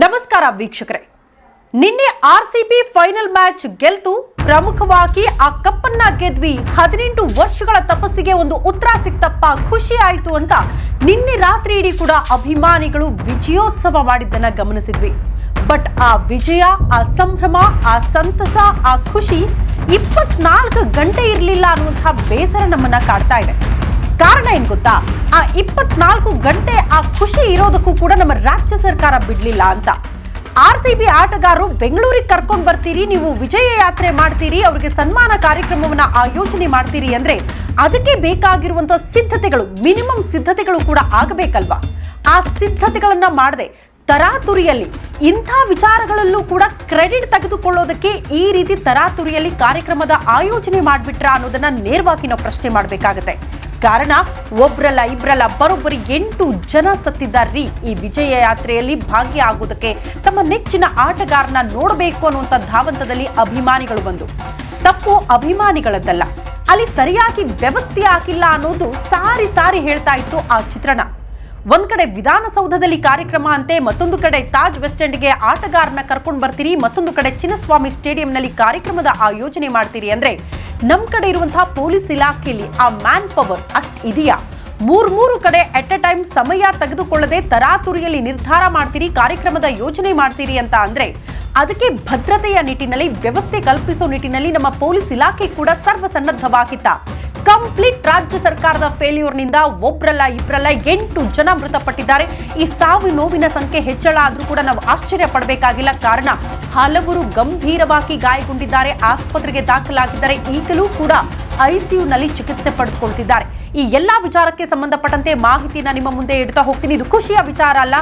ನಮಸ್ಕಾರ ವೀಕ್ಷಕರೇ. ನಿನ್ನೆ R C B final match ಗೆಲ್ತು, ಪ್ರಮುಖವಾಗಿ ಆ ಕಪ್ಪನ್ನ ಗೆದ್ವಿ ಹದಿನೆಂಟು ವರ್ಷಗಳ ತಪಸ್ಸಿಗೆ ಒಂದು ಉತ್ತರ ಸಿಕ್ತಪ್ಪ, ಖುಷಿ ಆಯಿತು ಅಂತ ನಿನ್ನೆ ರಾತ್ರಿ ಇಡೀ ಕೂಡ ಅಭಿಮಾನಿಗಳು ವಿಜಯೋತ್ಸವ ಮಾಡಿದ್ದನ್ನ ಗಮನಿಸಿದ್ವಿ. ಬಟ್ ಆ ವಿಜಯ, ಆ ಸಂಭ್ರಮ, ಆ ಸಂತಸ, ಆ ಖುಷಿ ಇಪ್ಪತ್ನಾಲ್ಕು ಗಂಟೆ ಇರಲಿಲ್ಲ ಅನ್ನುವಂತಹ ಬೇಸರ ನಮ್ಮನ್ನ ಕಾಡ್ತಾ ಇದೆ. ಕಾರಣ ಏನ್ ಗೊತ್ತಾ? ಆ ಇಪ್ಪತ್ನಾಲ್ಕು ಗಂಟೆ ಆ ಖುಷಿ ಇರೋದಕ್ಕೂ ಕೂಡ ನಮ್ಮ ರಾಜ್ಯ ಸರ್ಕಾರ ಬಿಡ್ಲಿಲ್ಲ ಅಂತ. ಆರ್ ಸಿ ಬಿ ಆಟಗಾರರು ಬೆಂಗಳೂರಿಗೆ ಕರ್ಕೊಂಡು ಬರ್ತೀರಿ, ನೀವು ವಿಜಯ ಯಾತ್ರೆ ಮಾಡ್ತೀರಿ, ಅವರಿಗೆ ಸನ್ಮಾನ ಕಾರ್ಯಕ್ರಮವನ್ನ ಆಯೋಜನೆ ಮಾಡ್ತೀರಿ ಅಂದ್ರೆ ಅದಕ್ಕೆ ಬೇಕಾಗಿರುವಂತಹ ಸಿದ್ಧತೆಗಳು, ಮಿನಿಮಮ್ ಸಿದ್ಧತೆಗಳು ಕೂಡ ಆಗಬೇಕಲ್ವಾ? ಆ ಸಿದ್ಧತೆಗಳನ್ನ ಮಾಡದೆ ತರಾತುರಿಯಲ್ಲಿ, ಇಂಥ ವಿಚಾರಗಳಲ್ಲೂ ಕೂಡ ಕ್ರೆಡಿಟ್ ತೆಗೆದುಕೊಳ್ಳೋದಕ್ಕೆ ಈ ರೀತಿ ತರಾತುರಿಯಲ್ಲಿ ಕಾರ್ಯಕ್ರಮದ ಆಯೋಜನೆ ಮಾಡಿಬಿಟ್ರ ಅನ್ನೋದನ್ನ ನೇರವಾಗಿ ನಾವು ಪ್ರಶ್ನೆ ಮಾಡಬೇಕಾಗತ್ತೆ. ಕಾರಣ ಒಬ್ರಲ್ಲ ಇಬ್ರಲ್ಲ ಬರೋಬ್ಬರಿ ಎಂಟು ಜನ ಸತ್ತಿದ್ದಾರ್ರಿ. ಈ ವಿಜಯ ಯಾತ್ರೆಯಲ್ಲಿ ಭಾಗಿಯಾಗುವುದಕ್ಕೆ ತಮ್ಮ ನೆಚ್ಚಿನ ಆಟಗಾರನ ನೋಡಬೇಕು ಅನ್ನುವಂಥ ಧಾವಂತದಲ್ಲಿ ಅಭಿಮಾನಿಗಳು ಬಂದು. ತಪ್ಪು ಅಭಿಮಾನಿಗಳದ್ದಲ್ಲ. ಅಲ್ಲಿ ಸರಿಯಾಗಿ ವ್ಯವಸ್ಥೆ ಆಗಿಲ್ಲ ಅನ್ನೋದು ಸಾರಿ ಸಾರಿ ಹೇಳ್ತಾ ಇತ್ತು ಆ ಚಿತ್ರಣ. ಒಂದ್ ಕಡೆ ವಿಧಾನಸೌಧದಲ್ಲಿ ಕಾರ್ಯಕ್ರಮ ಅಂತೆ, ಮತ್ತೊಂದು ಕಡೆ ತಾಜ್ ವೆಸ್ಟ್ ಎಂಡ್ಗೆ ಆಟಗಾರನ ಕರ್ಕೊಂಡು ಬರ್ತೀರಿ, ಮತ್ತೊಂದು ಕಡೆ ಚಿನ್ನಸ್ವಾಮಿ ಸ್ಟೇಡಿಯಂನಲ್ಲಿ ಕಾರ್ಯಕ್ರಮದ ಆಯೋಜನೆ ಮಾಡ್ತೀರಿ ಅಂದ್ರೆ ನಮ್ ಕಡೆ ಇರುವಂತಹ ಪೊಲೀಸ್ ಇಲಾಖೆಯಲ್ಲಿ ಆ ಮ್ಯಾನ್ ಪವರ್ ಅಷ್ಟು ಇದೆಯಾ? ಮೂರ್ ಮೂರು ಕಡೆ ಅಟ್ ಅ ಟೈಮ್ ಸಮಯ ತೆಗೆದುಕೊಳ್ಳದೆ ತರಾತುರಿಯಲ್ಲಿ ನಿರ್ಧಾರ ಮಾಡ್ತೀರಿ, ಕಾರ್ಯಕ್ರಮದ ಯೋಜನೆ ಮಾಡ್ತೀರಿ ಅಂತ ಅಂದ್ರೆ ಅದಕ್ಕೆ ಭದ್ರತೆಯ ನಿಟ್ಟಿನಲ್ಲಿ, ವ್ಯವಸ್ಥೆ ಕಲ್ಪಿಸೋ ನಿಟ್ಟಿನಲ್ಲಿ ನಮ್ಮ ಪೊಲೀಸ್ ಇಲಾಖೆ ಕೂಡ ಸರ್ವಸನ್ನದ್ಧವಾಗಿತ್ತ ಕಂಪ್ಲೀಟ್ ರಾಜ್ಯ ಸರ್ಕಾರದ ಫೇಲ್ಯೂರ್ನಿಂದ ಒಬ್ರಲ್ಲ ಇಬ್ರಲ್ಲ ಎಂಟು ಜನ ಮೃತಪಟ್ಟಿದ್ದಾರೆ. ಈ ಸಾವು ನೋವಿನ ಸಂಖ್ಯೆ ಹೆಚ್ಚಳ ಆದರೂ ಕೂಡ ನಾವು ಆಶ್ಚರ್ಯ ಪಡಬೇಕಾಗಿಲ್ಲ. ಕಾರಣ ಹಲವರು ಗಂಭೀರವಾಗಿ ಗಾಯಗೊಂಡಿದ್ದಾರೆ. ಆಸ್ಪತ್ರೆಗೆ ದಾಖಲಾಗಿದ್ದಾರೆ ಈಗಲೂ ಕೂಡ ಐಸಿಯುನಲ್ಲಿ ಚಿಕಿತ್ಸೆ ಪಡೆದುಕೊಳ್ತಿದ್ದಾರೆ ಈ ಎಲ್ಲಾ ವಿಚಾರಕ್ಕೆ ಸಂಬಂಧಪಟ್ಟಂತೆ ಮಾಹಿತಿನ ನಿಮ್ಮ ಮುಂದೆ ಇಡ್ತಾ ಹೋಗ್ತೀನಿ. ಇದು ಖುಷಿಯ ವಿಚಾರ ಅಲ್ಲ,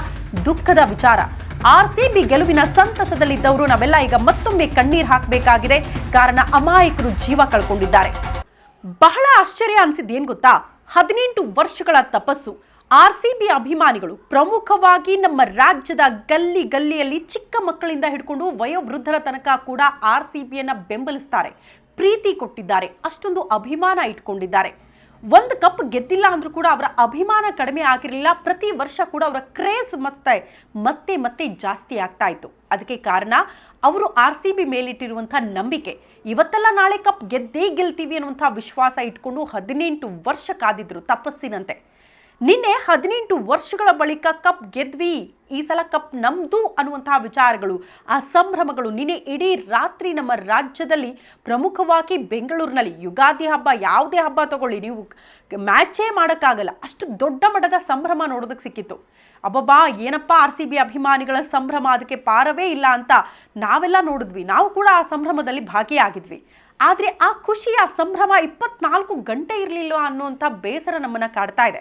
ದುಃಖದ ವಿಚಾರ. ಆರ್ ಸಿ ಬಿ ಗೆಲುವಿನ ಸಂತಸದಲ್ಲಿದ್ದವರು ನಾವೆಲ್ಲ ಈಗ ಮತ್ತೊಮ್ಮೆ ಕಣ್ಣೀರ್ ಹಾಕಬೇಕಾಗಿದೆ. ಕಾರಣ ಅಮಾಯಕರು ಜೀವ ಕಳ್ಕೊಂಡಿದ್ದಾರೆ. ಬಹಳ ಆಶ್ಚರ್ಯ ಅನ್ಸಿದ್ದು ಏನು ಗೊತ್ತಾ? ಹದಿನೆಂಟು ವರ್ಷಗಳ ತಪಸ್ಸು. ಆರ್ ಸಿ ಬಿ ಅಭಿಮಾನಿಗಳು ಪ್ರಮುಖವಾಗಿ ನಮ್ಮ ರಾಜ್ಯದ ಗಲ್ಲಿ ಗಲ್ಲಿಯಲ್ಲಿ ಚಿಕ್ಕ ಮಕ್ಕಳಿಂದ ಹಿಡ್ಕೊಂಡು ವಯೋವೃದ್ಧರ ತನಕ ಕೂಡ ಆರ್ ಸಿ ಬಿಯನ್ನು ಬೆಂಬಲಿಸ್ತಾರೆ. ಪ್ರೀತಿ ಕೊಟ್ಟಿದ್ದಾರೆ. ಅಷ್ಟೊಂದು ಅಭಿಮಾನ ಇಟ್ಕೊಂಡಿದ್ದಾರೆ. ಒಂದು ಕಪ್ ಗೆದ್ದಿಲ್ಲ ಅಂದ್ರೂ ಕೂಡ ಅವರ ಅಭಿಮಾನ ಕಡಿಮೆ ಆಗಿರಲಿಲ್ಲ. ಪ್ರತಿ ವರ್ಷ ಕೂಡ ಅವರ ಕ್ರೇಜ್ ಮತ್ತೆ ಮತ್ತೆ ಮತ್ತೆ ಜಾಸ್ತಿ ಆಗ್ತಾ ಇತ್ತು. ಅದಕ್ಕೆ ಕಾರಣ ಅವರು ಆರ್ ಸಿ ಬಿ ಮೇಲಿಟ್ಟಿರುವಂಥ ನಂಬಿಕೆ. ಇವತ್ತೆಲ್ಲ ನಾಳೆ ಕಪ್ ಗೆದ್ದೇ ಗೆಲ್ತೀವಿ ಅನ್ನುವಂಥ ವಿಶ್ವಾಸ ಇಟ್ಕೊಂಡು ಹದಿನೆಂಟು ವರ್ಷ ಕಾದಿದ್ರು ತಪಸ್ಸಿನಂತೆ. ನಿನ್ನೆ ಹದಿನೆಂಟು ವರ್ಷಗಳ ಬಳಿಕ ಕಪ್ ಗೆದ್ವಿ. ಈ ಸಲ ಕಪ್ ನಮ್ದು ಅನ್ನುವಂತಹ ವಿಚಾರಗಳು, ಆ ಸಂಭ್ರಮಗಳು ನಿನ್ನೆ ಇಡೀ ರಾತ್ರಿ ನಮ್ಮ ರಾಜ್ಯದಲ್ಲಿ ಪ್ರಮುಖವಾಗಿ ಬೆಂಗಳೂರಿನಲ್ಲಿ ಯುಗಾದಿ ಹಬ್ಬ, ಯಾವುದೇ ಹಬ್ಬ ತಗೊಳ್ಳಿ, ನೀವು ಮ್ಯಾಚೇ ಮಾಡೋಕ್ಕಾಗಲ್ಲ. ಅಷ್ಟು ದೊಡ್ಡ ಮಟ್ಟದ ಸಂಭ್ರಮ ನೋಡೋದಕ್ಕೆ ಸಿಕ್ಕಿತ್ತು. ಅಬ್ಬಬ್ಬಾ, ಏನಪ್ಪ ಆರ್ ಸಿ ಬಿ ಅಭಿಮಾನಿಗಳ ಸಂಭ್ರಮ, ಅದಕ್ಕೆ ಪಾರವೇ ಇಲ್ಲ ಅಂತ ನಾವೆಲ್ಲ ನೋಡಿದ್ವಿ. ನಾವು ಕೂಡ ಆ ಸಂಭ್ರಮದಲ್ಲಿ ಭಾಗಿಯಾಗಿದ್ವಿ. ಆದರೆ ಆ ಖುಷಿ, ಆ ಸಂಭ್ರಮ ಇಪ್ಪತ್ನಾಲ್ಕು ಗಂಟೆ ಇರಲಿಲ್ಲ ಅನ್ನುವಂಥ ಬೇಸರ ನಮ್ಮನ್ನು ಕಾಡ್ತಾ ಇದೆ.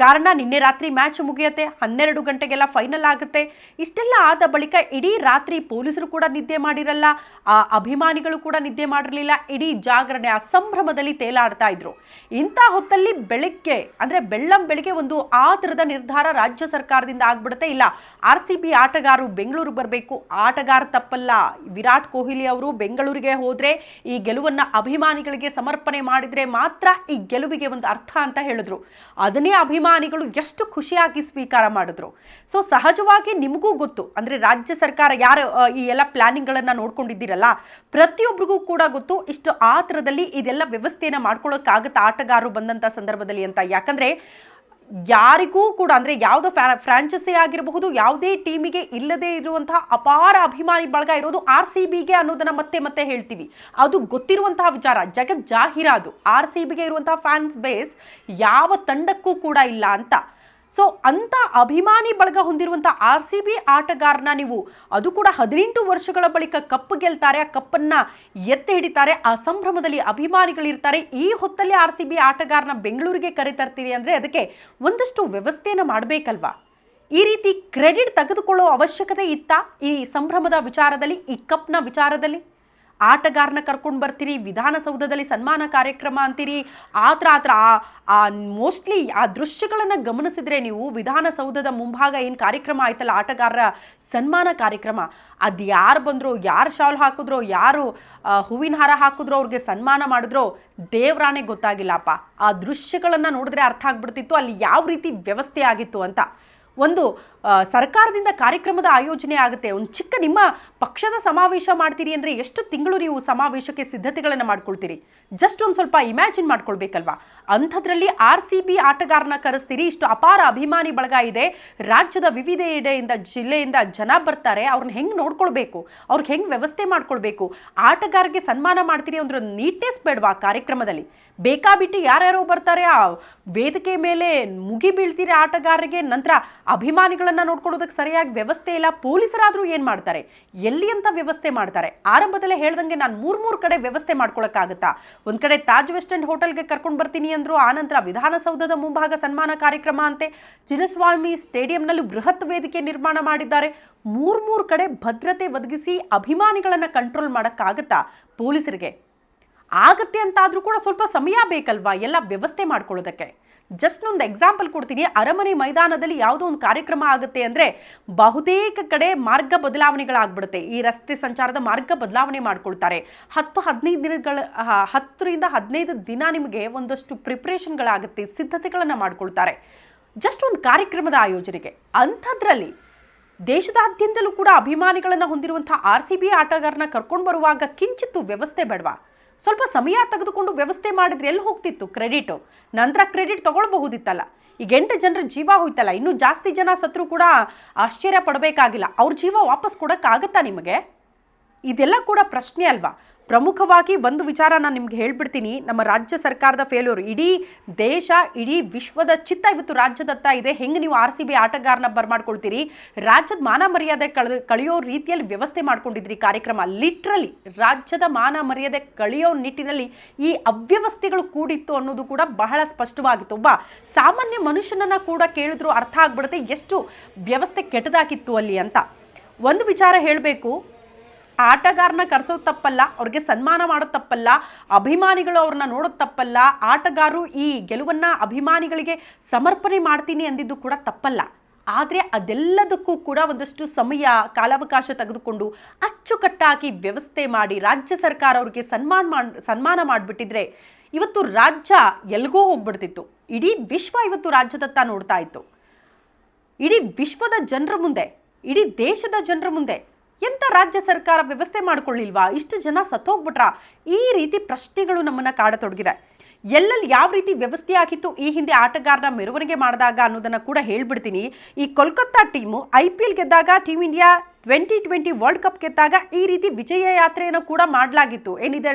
ಕಾರಣ ನಿನ್ನೆ ರಾತ್ರಿ ಮ್ಯಾಚ್ ಮುಗಿಯುತ್ತೆ, ಹನ್ನೆರಡು ಗಂಟೆಗೆಲ್ಲ ಫೈನಲ್ ಆಗುತ್ತೆ. ಇಷ್ಟೆಲ್ಲ ಆದ ಬಳಿಕ ಇಡೀ ರಾತ್ರಿ ಪೊಲೀಸರು ಕೂಡ ನಿದ್ದೆ ಮಾಡಿರಲ್ಲ, ಆ ಅಭಿಮಾನಿಗಳು ಕೂಡ ನಿದ್ದೆ ಮಾಡಿರಲಿಲ್ಲ, ಇಡೀ ಜಾಗರಣೆ ಆ ಸಂಭ್ರಮದಲ್ಲಿ ತೇಲಾಡ್ತಾ ಇದ್ರು. ಇಂಥ ಹೊತ್ತಲ್ಲಿ ಬೆಳಿಗ್ಗೆ, ಅಂದ್ರೆ ಬೆಳ್ಳಂ ಬೆಳಿಗ್ಗೆ ಒಂದು ಆ ಥರದ ನಿರ್ಧಾರ ರಾಜ್ಯ ಸರ್ಕಾರದಿಂದ ಆಗ್ಬಿಡುತ್ತೆ ಇಲ್ಲ? ಆರ್ ಸಿ ಬಿ ಆಟಗಾರರು ಬೆಂಗಳೂರಿಗೆ ಬರಬೇಕು, ಆಟಗಾರ ತಪ್ಪಲ್ಲ. ವಿರಾಟ್ ಕೊಹ್ಲಿ ಅವರು ಬೆಂಗಳೂರಿಗೆ ಹೋದರೆ ಈ ಗೆಲುವನ್ನ ಅಭಿಮಾನಿಗಳಿಗೆ ಸಮರ್ಪಣೆ ಮಾಡಿದ್ರೆ ಮಾತ್ರ ಈ ಗೆಲುವಿಗೆ ಒಂದು ಅರ್ಥ ಅಂತ ಹೇಳಿದ್ರು. ಅದನ್ನೇ ಅಭಿಮಾನಿಗಳು ಎಷ್ಟು ಖುಷಿಯಾಗಿ ಸ್ವೀಕಾರ ಮಾಡಿದ್ರು. ಸೊ ಸಹಜವಾಗಿ ನಿಮಗೂ ಗೊತ್ತು, ಅಂದ್ರೆ ರಾಜ್ಯ ಸರ್ಕಾರ ಯಾರು ಈ ಎಲ್ಲ ಪ್ಲಾನಿಂಗ್ಗಳನ್ನ ನೋಡ್ಕೊಂಡಿದ್ದೀರಲ್ಲ ಪ್ರತಿಯೊಬ್ಬರಿಗೂ ಕೂಡ ಗೊತ್ತು ಇಷ್ಟು ಆತರದಲ್ಲಿ ಇದೆಲ್ಲ ವ್ಯವಸ್ಥೆಯನ್ನ ಮಾಡ್ಕೊಳ್ಳೋಕ್ಕಾಗತ್ತೆ ಆಟಗಾರರು ಬಂದಂತ ಸಂದರ್ಭದಲ್ಲಿ ಅಂತ. ಯಾಕಂದ್ರೆ ಯಾರಿಗೂ ಕೂಡ, ಅಂದ್ರೆ ಯಾವುದೋ ಫ್ರಾಂಚೈಸಿ ಆಗಿರಬಹುದು, ಯಾವುದೇ ಟೀಮಿಗೆ ಇಲ್ಲದೆ ಇರುವಂತಹ ಅಪಾರ ಅಭಿಮಾನಿ ಬಳಗ ಇರೋದು ಆರ್ ಸಿ ಬಿಗೆ ಅನ್ನೋದನ್ನ ಮತ್ತೆ ಮತ್ತೆ ಹೇಳ್ತೀವಿ. ಅದು ಗೊತ್ತಿರುವಂತಹ ವಿಚಾರ. ಜಗತ್ ಜಾಹೀರಾದು ಆರ್ ಸಿ ಬಿಗೆ ಇರುವಂತಹ ಫ್ಯಾನ್ಸ್ ಬೇಸ್ ಯಾವ ತಂಡಕ್ಕೂ ಕೂಡ ಇಲ್ಲ ಅಂತ. ಸೊ ಅಂತ ಅಭಿಮಾನಿ ಬಳಗ ಹೊಂದಿರುವಂಥ ಆರ್ ಸಿ ಬಿ ಆಟಗಾರನ ನೀವು ಅದು ಕೂಡ ಹದಿನೆಂಟು ವರ್ಷಗಳ ಬಳಿಕ ಕಪ್ ಗೆಲ್ತಾರೆ, ಆ ಕಪ್ಪನ್ನು ಎತ್ತಿ ಹಿಡಿತಾರೆ, ಆ ಸಂಭ್ರಮದಲ್ಲಿ ಅಭಿಮಾನಿಗಳಿರ್ತಾರೆ. ಈ ಹೊತ್ತಲ್ಲಿ ಆರ್ ಸಿ ಬಿ ಆಟಗಾರನ ಬೆಂಗಳೂರಿಗೆ ಕರೆತರ್ತೀರಿ ಅಂದರೆ ಅದಕ್ಕೆ ಒಂದಷ್ಟು ವ್ಯವಸ್ಥೆಯನ್ನು ಮಾಡಬೇಕಲ್ವಾ? ಈ ರೀತಿ ಕ್ರೆಡಿಟ್ ತೆಗೆದುಕೊಳ್ಳೋ ಅವಶ್ಯಕತೆ ಇತ್ತಾ ಈ ಸಂಭ್ರಮದ ವಿಚಾರದಲ್ಲಿ, ಈ ಕಪ್ನ ವಿಚಾರದಲ್ಲಿ? ಆಟಗಾರನ ಕರ್ಕೊಂಡು ಬರ್ತೀರಿ, ವಿಧಾನಸೌಧದಲ್ಲಿ ಸನ್ಮಾನ ಕಾರ್ಯಕ್ರಮ ಅಂತೀರಿ. ಆ ಥರ ಆ ಥರ ಆ- ಆ ಮೋಸ್ಟ್ಲಿ ಆ ದೃಶ್ಯಗಳನ್ನು ಗಮನಿಸಿದ್ರೆ ನೀವು ವಿಧಾನಸೌಧದ ಮುಂಭಾಗ ಏನು ಕಾರ್ಯಕ್ರಮ ಆಯ್ತಲ್ಲ, ಆಟಗಾರರ ಸನ್ಮಾನ ಕಾರ್ಯಕ್ರಮ, ಅದು ಯಾರು ಬಂದರೂ, ಯಾರು ಶಾಲ್ ಹಾಕಿದ್ರೋ, ಯಾರು ಹೂವಿನ ಹಾರ ಹಾಕಿದ್ರೋ, ಅವ್ರಿಗೆ ಸನ್ಮಾನ ಮಾಡಿದ್ರೋ ದೇವ್ರಾಣೆ ಗೊತ್ತಾಗಿಲ್ಲಪ್ಪ. ಆ ದೃಶ್ಯಗಳನ್ನು ನೋಡಿದ್ರೆ ಅರ್ಥ ಆಗ್ಬಿಡ್ತಿತ್ತು, ಅಲ್ಲಿ ಯಾವ ರೀತಿ ವ್ಯವಸ್ಥೆ ಆಗಿತ್ತು ಅಂತ. ಒಂದು ಸರ್ಕಾರದಿಂದ ಕಾರ್ಯಕ್ರಮದ ಆಯೋಜನೆ ಆಗುತ್ತೆ. ಒಂದು ಚಿಕ್ಕ ನಿಮ್ಮ ಪಕ್ಷದ ಸಮಾವೇಶ ಮಾಡ್ತೀರಿ ಅಂದರೆ ಎಷ್ಟು ತಿಂಗಳು ನೀವು ಸಮಾವೇಶಕ್ಕೆ ಸಿದ್ಧತೆಗಳನ್ನು ಮಾಡ್ಕೊಳ್ತೀರಿ? ಜಸ್ಟ್ ಒಂದು ಸ್ವಲ್ಪ ಇಮ್ಯಾಜಿನ್ ಮಾಡ್ಕೊಳ್ಬೇಕಲ್ವಾ? ಅಂಥದ್ರಲ್ಲಿ ಆರ್ ಸಿ ಬಿ ಆಟಗಾರನ ಕರೆಸ್ತೀರಿ. ಇಷ್ಟು ಅಪಾರ ಅಭಿಮಾನಿ ಬಳಗ ಇದೆ. ರಾಜ್ಯದ ವಿವಿಧೆಡೆಯಿಂದ, ಜಿಲ್ಲೆಯಿಂದ ಜನ ಬರ್ತಾರೆ. ಅವ್ರನ್ನ ಹೆಂಗೆ ನೋಡ್ಕೊಳ್ಬೇಕು? ಅವ್ರಿಗೆ ಹೆಂಗೆ ವ್ಯವಸ್ಥೆ ಮಾಡ್ಕೊಳ್ಬೇಕು? ಆಟಗಾರರಿಗೆ ಸನ್ಮಾನ ಮಾಡ್ತೀರಿ ಅಂದ್ರೆ ನೀಟ್ನೆಸ್ ಬೇಡವಾ ಕಾರ್ಯಕ್ರಮದಲ್ಲಿ? ಬೇಕಾಬಿಟ್ಟು ಯಾರ್ಯಾರೋ ಬರ್ತಾರೆ, ಆ ವೇದಿಕೆ ಮೇಲೆ ಮುಗಿ ಬೀಳ್ತೀರಿ ಆಟಗಾರರಿಗೆ ನಂತರ ಅಭಿಮಾನಿಗಳನ್ನು ನೋಡ್ಕೊಳ್ಳೋದಕ್ಕೆ ಸರಿಯಾಗಿ ವ್ಯವಸ್ಥೆ ಇಲ್ಲ. ಪೊಲೀಸರಾದರೂ ಏನು ಮಾಡ್ತಾರೆ? ಎಲ್ಲಿ ಅಂತ ವ್ಯವಸ್ಥೆ ಮಾಡ್ತಾರೆ? ಆರಂಭದಲ್ಲೇ ಹೇಳ್ದಂಗೆ ನಾನು ಮೂರು ಮೂರು ಕಡೆ ವ್ಯವಸ್ಥೆ ಮಾಡ್ಕೊಳಕ್ಕಾಗತ್ತಾ? ಒಂದು ಕಡೆ ತಾಜ್ ವೆಸ್ಟ್ ಎಂಡ್ ಹೋಟೆಲ್ಗೆ ಕರ್ಕೊಂಡು ಬರ್ತೀನಿ ಅಂದ್ರು, ಆನಂತರ ವಿಧಾನಸೌಧದ ಮುಂಭಾಗ ಸನ್ಮಾನ ಕಾರ್ಯಕ್ರಮ ಅಂತೆ. ಚಿನ್ನಸ್ವಾಮಿ ಸ್ಟೇಡಿಯಂನಲ್ಲಿ ಬೃಹತ್ ವೇದಿಕೆ ನಿರ್ಮಾಣ ಮಾಡಿದ್ದಾರೆ. ಮೂರು ಮೂರು ಕಡೆ ಭದ್ರತೆ ಒದಗಿಸಿ ಅಭಿಮಾನಿಗಳನ್ನು ಕಂಟ್ರೋಲ್ ಮಾಡೋಕ್ಕಾಗುತ್ತಾ ಪೊಲೀಸರಿಗೆ? ಆಗತ್ತೆ ಅಂತಾದರೂ ಕೂಡ ಸ್ವಲ್ಪ ಸಮಯ ಬೇಕಲ್ವಾ ಎಲ್ಲ ವ್ಯವಸ್ಥೆ ಮಾಡ್ಕೊಳ್ಳೋದಕ್ಕೆ? ಜಸ್ಟ್ ಒಂದು ಎಕ್ಸಾಂಪಲ್ ಕೊಡ್ತೀನಿ. ಅರಮನೆ ಮೈದಾನದಲ್ಲಿ ಯಾವುದೋ ಒಂದು ಕಾರ್ಯಕ್ರಮ ಆಗುತ್ತೆ ಅಂದರೆ ಬಹುತೇಕ ಕಡೆ ಮಾರ್ಗ ಬದಲಾವಣೆಗಳಾಗ್ಬಿಡುತ್ತೆ. ಈ ರಸ್ತೆ ಸಂಚಾರದ ಮಾರ್ಗ ಬದಲಾವಣೆ ಮಾಡ್ಕೊಳ್ತಾರೆ. ಹತ್ತು ಹದಿನೈದು ದಿನಗಳ ಹತ್ತರಿಂದ ಹದಿನೈದು ದಿನ ನಿಮಗೆ ಒಂದಷ್ಟು ಪ್ರಿಪ್ರೇಷನ್ಗಳಾಗುತ್ತೆ ಸಿದ್ಧತೆಗಳನ್ನು ಮಾಡ್ಕೊಳ್ತಾರೆ. ಜಸ್ಟ್ ಒಂದು ಕಾರ್ಯಕ್ರಮದ ಆಯೋಜನೆಗೆ. ಅಂಥದ್ರಲ್ಲಿ ದೇಶದಾದ್ಯಂತಲೂ ಕೂಡ ಅಭಿಮಾನಿಗಳನ್ನು ಹೊಂದಿರುವಂಥ ಆರ್ ಸಿ ಬಿ ಆಟಗಾರನ ಕರ್ಕೊಂಡು ಬರುವಾಗ ಕಿಂಚಿತ್ತು ವ್ಯವಸ್ಥೆ ಬೇಡವಾ? ಸ್ವಲ್ಪ ಸಮಯ ತೆಗೆದುಕೊಂಡು ವ್ಯವಸ್ಥೆ ಮಾಡಿದ್ರೆ ಎಲ್ಲಿ ಹೋಗ್ತಿತ್ತು ಕ್ರೆಡಿಟು ನಂತರ ಕ್ರೆಡಿಟ್ ತಗೊಳ್ಬಹುದಿತ್ತಲ್ಲ. ಈಗ ಎಂಟು ಜನರ ಜೀವ ಹೋಯ್ತಲ್ಲ, ಇನ್ನೂ ಜಾಸ್ತಿ ಜನ ಸತ್ರು ಕೂಡ ಆಶ್ಚರ್ಯ ಪಡಬೇಕಾಗಿಲ್ಲ. ಅವ್ರ ಜೀವ ವಾಪಸ್ ಕೊಡೋಕ್ಕಾಗತ್ತಾ ನಿಮಗೆ? ಇದೆಲ್ಲ ಕೂಡ ಪ್ರಶ್ನೆ ಅಲ್ವಾ? ಪ್ರಮುಖವಾಗಿ ಒಂದು ವಿಚಾರ ನಾನು ನಿಮ್ಗೆ ಹೇಳ್ಬಿಡ್ತೀನಿ. ನಮ್ಮ ರಾಜ್ಯ ಸರ್ಕಾರದ ಫೇಲ್ಯೂರ್ ಇಡೀ ದೇಶ, ಇಡೀ ವಿಶ್ವದ ಚಿತ್ತ ಇವತ್ತು ರಾಜ್ಯದತ್ತ ಇದೆ. ಹೆಂಗೆ ನೀವು ಆರ್ ಸಿ ಬಿ ಆಟಗಾರನ ಬರ್ಮಾಡ್ಕೊಳ್ತೀರಿ? ರಾಜ್ಯದ ಮಾನ ಮರ್ಯಾದೆ ಕಳೆದು ಕಳೆಯೋ ರೀತಿಯಲ್ಲಿ ವ್ಯವಸ್ಥೆ ಮಾಡ್ಕೊಂಡಿದ್ರಿ ಕಾರ್ಯಕ್ರಮ. ಲಿಟ್ರಲಿ ರಾಜ್ಯದ ಮಾನ ಮರ್ಯಾದೆ ಕಳೆಯೋ ನಿಟ್ಟಿನಲ್ಲಿ ಈ ಅವ್ಯವಸ್ಥೆಗಳು ಕೂಡಿತ್ತು ಅನ್ನೋದು ಕೂಡ ಬಹಳ ಸ್ಪಷ್ಟವಾಗಿತ್ತು. ಒಬ್ಬ ಸಾಮಾನ್ಯ ಮನುಷ್ಯನನ್ನ ಕೂಡ ಕೇಳಿದ್ರು ಅರ್ಥ ಆಗ್ಬಿಡುತ್ತೆ. ಎಷ್ಟು ವ್ಯವಸ್ಥೆ ಕೆಟ್ಟದಾಗಿತ್ತು ಅಲ್ಲಿ ಅಂತ. ಒಂದು ವಿಚಾರ ಹೇಳಬೇಕು. ಆಟಗಾರನ ಕರೆಸೋದು ತಪ್ಪಲ್ಲ, ಅವ್ರಿಗೆ ಸನ್ಮಾನ ಮಾಡೋದು ತಪ್ಪಲ್ಲ, ಅಭಿಮಾನಿಗಳು ಅವ್ರನ್ನ ನೋಡೋದು ತಪ್ಪಲ್ಲ, ಆಟಗಾರರು ಈ ಗೆಲುವನ್ನ ಅಭಿಮಾನಿಗಳಿಗೆ ಸಮರ್ಪಣೆ ಮಾಡ್ತೀನಿ ಅಂದಿದ್ದು ಕೂಡ ತಪ್ಪಲ್ಲ. ಆದರೆ ಅದೆಲ್ಲದಕ್ಕೂ ಕೂಡ ಒಂದಷ್ಟು ಸಮಯ, ಕಾಲಾವಕಾಶ ತೆಗೆದುಕೊಂಡು ಅಚ್ಚುಕಟ್ಟಾಗಿ ವ್ಯವಸ್ಥೆ ಮಾಡಿ ರಾಜ್ಯ ಸರ್ಕಾರ ಅವ್ರಿಗೆ ಸನ್ಮಾನ ಮಾಡಿ, ಸನ್ಮಾನ ಮಾಡಿಬಿಟ್ಟಿದ್ರೆ ಇವತ್ತು ರಾಜ್ಯ ಎಲ್ಗೋ ಹೋಗ್ಬಿಡ್ತಿತ್ತು. ಇಡೀ ವಿಶ್ವ ಇವತ್ತು ರಾಜ್ಯದತ್ತ ನೋಡ್ತಾ ಇತ್ತು. ಇಡೀ ವಿಶ್ವದ ಜನರ ಮುಂದೆ, ಇಡೀ ದೇಶದ ಜನರ ಮುಂದೆ ಎಂತ ರಾಜ್ಯ ಸರ್ಕಾರ ವ್ಯವಸ್ಥೆ ಮಾಡ್ಕೊಳ್ಳಿಲ್ವಾ? ಇಷ್ಟು ಜನ ಸತ್ತೋಗ್ಬಿಟ್ರ? ಈ ರೀತಿ ಪ್ರಶ್ನೆಗಳು ನಮ್ಮನ್ನ ಕಾಡತೊಡಗಿದೆ. ಎಲ್ಲೆಲ್ಲಿ ಯಾವ ರೀತಿ ವ್ಯವಸ್ಥೆ ಆಗಿತ್ತು, ಈ ಹಿಂದೆ ಆಟಗಾರನ ಮೆರವಣಿಗೆ ಮಾಡಿದಾಗ ಅನ್ನೋದನ್ನ ಕೂಡ ಹೇಳ್ಬಿಡ್ತೀನಿ. ಈ Kolkata team I P L ಗೆದ್ದಾಗ team India twenty twenty world cup ಗೆದ್ದಾಗ ಈ ರೀತಿ ವಿಜಯ ಯಾತ್ರೆಯನ್ನು ಕೂಡ ಮಾಡಲಾಗಿತ್ತು. ಏನಿದೆ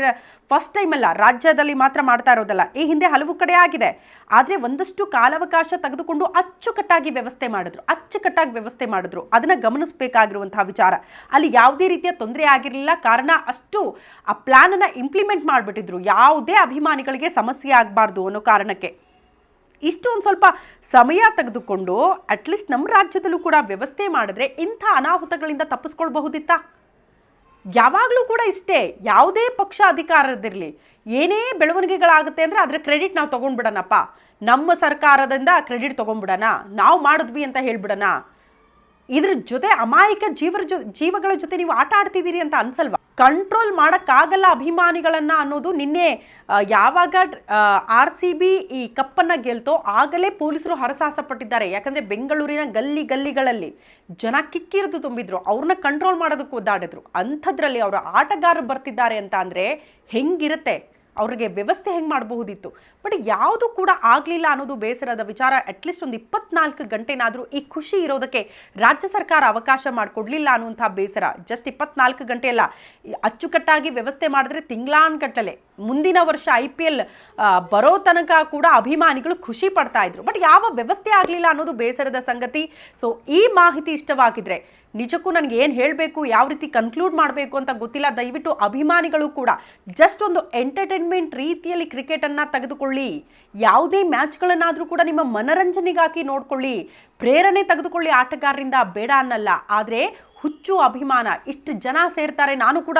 ಫಸ್ಟ್ ಟೈಮ್ ಅಲ್ಲ, ರಾಜ್ಯದಲ್ಲಿ ಮಾತ್ರ ಮಾಡ್ತಾ ಇರೋದಲ್ಲ, ಈ ಹಿಂದೆ ಹಲವು ಕಡೆ ಆಗಿದೆ. ಆದರೆ ಒಂದಷ್ಟು ಕಾಲಾವಕಾಶ ತೆಗೆದುಕೊಂಡು ಅಚ್ಚುಕಟ್ಟಾಗಿ ವ್ಯವಸ್ಥೆ ಮಾಡಿದ್ರು, ಅಚ್ಚುಕಟ್ಟಾಗಿ ವ್ಯವಸ್ಥೆ ಮಾಡಿದ್ರು. ಅದನ್ನು ಗಮನಿಸಬೇಕಾಗಿರುವಂತಹ ವಿಚಾರ. ಅಲ್ಲಿ ಯಾವುದೇ ರೀತಿಯ ತೊಂದರೆ ಆಗಿರಲಿಲ್ಲ, ಕಾರಣ ಅಷ್ಟು, ಆ ಪ್ಲಾನನ್ನು ಇಂಪ್ಲಿಮೆಂಟ್ ಮಾಡಿಬಿಟ್ಟಿದ್ರು. ಯಾವುದೇ ಅಭಿಮಾನಿಗಳಿಗೆ ಸಮಸ್ಯೆ ಆಗಬಾರ್ದು ಅನ್ನೋ ಕಾರಣಕ್ಕೆ. ಇಷ್ಟು ಒಂದು ಸ್ವಲ್ಪ ಸಮಯ ತೆಗೆದುಕೊಂಡು ಅಟ್ಲೀಸ್ಟ್ ನಮ್ಮ ರಾಜ್ಯದಲ್ಲೂ ಕೂಡ ವ್ಯವಸ್ಥೆ ಮಾಡಿದ್ರೆ ಇಂಥ ಅನಾಹುತಗಳಿಂದ ತಪ್ಪಿಸ್ಕೊಳ್ಬಹುದಿತ್ತಾ? ಯಾವಾಗಲೂ ಕೂಡ ಇಷ್ಟೇ, ಯಾವುದೇ ಪಕ್ಷ ಅಧಿಕಾರದಿರಲಿ ಏನೇ ಬೆಳವಣಿಗೆಗಳಾಗುತ್ತೆ ಅಂದರೆ ಅದರ ಕ್ರೆಡಿಟ್ ನಾವು ತೊಗೊಂಡ್ಬಿಡೋಣಪ್ಪ. ನಮ್ಮ ಸರ್ಕಾರದಿಂದ ಕ್ರೆಡಿಟ್ ತೊಗೊಂಡ್ಬಿಡೋಣ. ನಾವು ಮಾಡಿದ್ವಿ ಅಂತ ಹೇಳ್ಬಿಡೋಣ. ಇದ್ರ ಜೊತೆ ಅಮಾಯಕ ಜೀವರ ಜೊ, ಜೀವಗಳ ಜೊತೆ ನೀವು ಆಟ ಆಡ್ತಿದ್ದೀರಿ ಅಂತ ಅನ್ಸಲ್ವಾ? ಕಂಟ್ರೋಲ್ ಮಾಡೋಕ್ಕಾಗಲ್ಲ ಅಭಿಮಾನಿಗಳನ್ನ ಅನ್ನೋದು ನಿನ್ನೆ ಯಾವಾಗ ಆರ್ ಸಿ ಬಿ ಈ ಕಪ್ಪನ್ನ ಗೆಲ್ತೋ ಆಗಲೇ ಪೊಲೀಸರು ಹರಸಾಹಸ ಪಟ್ಟಿದ್ದಾರೆ ಯಾಕಂದ್ರೆ ಬೆಂಗಳೂರಿನ ಗಲ್ಲಿ ಗಲ್ಲಿಗಳಲ್ಲಿ ಜನ ಕಿಕ್ಕಿರಿದು ತುಂಬಿದ್ರು. ಅವ್ರನ್ನ ಕಂಟ್ರೋಲ್ ಮಾಡೋದಕ್ಕೆ ಒದ್ದಾಡಿದ್ರು. ಅಂಥದ್ರಲ್ಲಿ ಅವರ ಆಟಗಾರರು ಬರ್ತಿದ್ದಾರೆ ಅಂತ ಅಂದರೆ ಹೆಂಗಿರುತ್ತೆ? ಅವ್ರಿಗೆ ವ್ಯವಸ್ಥೆ ಹೆಂಗೆ ಮಾಡಬಹುದಿತ್ತು? ಬಟ್ ಯಾವುದು ಕೂಡ ಆಗಲಿಲ್ಲ ಅನ್ನೋದು ಬೇಸರದ ವಿಚಾರ. ಅಟ್ಲೀಸ್ಟ್ ಒಂದು ಇಪ್ಪತ್ನಾಲ್ಕು ಗಂಟೆನಾದರೂ ಈ ಖುಷಿ ಇರೋದಕ್ಕೆ ರಾಜ್ಯ ಸರ್ಕಾರ ಅವಕಾಶ ಮಾಡಿಕೊಡ್ಲಿಲ್ಲ ಅನ್ನುವಂಥ ಬೇಸರ. ಜಸ್ಟ್ ಇಪ್ಪತ್ನಾಲ್ಕು ಗಂಟೆ ಅಲ್ಲ. ಅಚ್ಚುಕಟ್ಟಾಗಿ ವ್ಯವಸ್ಥೆ ಮಾಡಿದ್ರೆ ತಿಂಗಳಾನ್ಗಟ್ಟಲೆ ಮುಂದಿನ ವರ್ಷ ಐ ಪಿ ಎಲ್ ಬರೋ ತನಕ ಕೂಡ ಅಭಿಮಾನಿಗಳು ಖುಷಿ ಪಡ್ತಾ ಇದ್ರು. ಬಟ್ ಯಾವ ವ್ಯವಸ್ಥೆ ಆಗಲಿಲ್ಲ ಅನ್ನೋದು ಬೇಸರದ ಸಂಗತಿ. ಸೊ ಈ ಮಾಹಿತಿ ಇಷ್ಟವಾಗಿದ್ರೆ ನಿಜಕ್ಕೂ ನನಗೆ ಏನು ಹೇಳಬೇಕು, ಯಾವ ರೀತಿ ಕನ್ಕ್ಲೂಡ್ ಮಾಡಬೇಕು ಅಂತ ಗೊತ್ತಿಲ್ಲ. ದಯವಿಟ್ಟು ಅಭಿಮಾನಿಗಳು ಕೂಡ ಜಸ್ಟ್ ಒಂದು ಎಂಟರ್ಟೈನ್ಮೆಂಟ್ ರೀತಿಯಲ್ಲಿ ಕ್ರಿಕೆಟನ್ನು ತೆಗೆದುಕೊಳ್ಳಿ. ಯಾವುದೇ ಮ್ಯಾಚ್ಗಳನ್ನಾದರೂ ಕೂಡ ನಿಮ್ಮ ಮನರಂಜನೆಗಾಗಿ ನೋಡ್ಕೊಳ್ಳಿ. ಪ್ರೇರಣೆ ತೆಗೆದುಕೊಳ್ಳಿ ಆಟಗಾರರಿಂದ, ಬೇಡ ಅನ್ನಲ್ಲ. ಆದರೆ ಹುಚ್ಚು ಅಭಿಮಾನ, ಇಷ್ಟು ಜನ ಸೇರ್ತಾರೆ, ನಾನು ಕೂಡ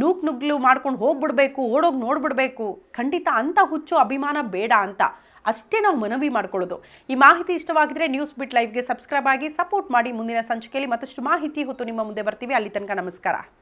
ನೂಕ್ ನುಗ್ಲು ಮಾಡ್ಕೊಂಡು ಹೋಗ್ಬಿಡ್ಬೇಕು, ಓಡೋಗಿ ನೋಡ್ಬಿಡ್ಬೇಕು. ಖಂಡಿತ ಅಂಥ ಹುಚ್ಚು ಅಭಿಮಾನ ಬೇಡ ಅಂತ. ಅಷ್ಟೇ ನಾವು ಮನವಿ ಮಾಡ್ಕೊಳ್ಳೋದು. ಈ ಮಾಹಿತಿ ಇಷ್ಟವಾಗಿದ್ರೆ ನ್ಯೂಸ್ ಬಿಟ್ ಲೈವ್ಗೆ ಸಬ್ಸ್ಕ್ರೈಬ್ ಆಗಿ ಸಪೋರ್ಟ್ ಮಾಡಿ ಮುಂದಿನ ಸಂಚಿಕೆಯಲ್ಲಿ ಮತ್ತಷ್ಟು ಮಾಹಿತಿ ಹೊತ್ತು ನಿಮ್ಮ ಮುಂದೆ ಬರ್ತೀವಿ. ಅಲ್ಲಿ ತನಕ ನಮಸ್ಕಾರ.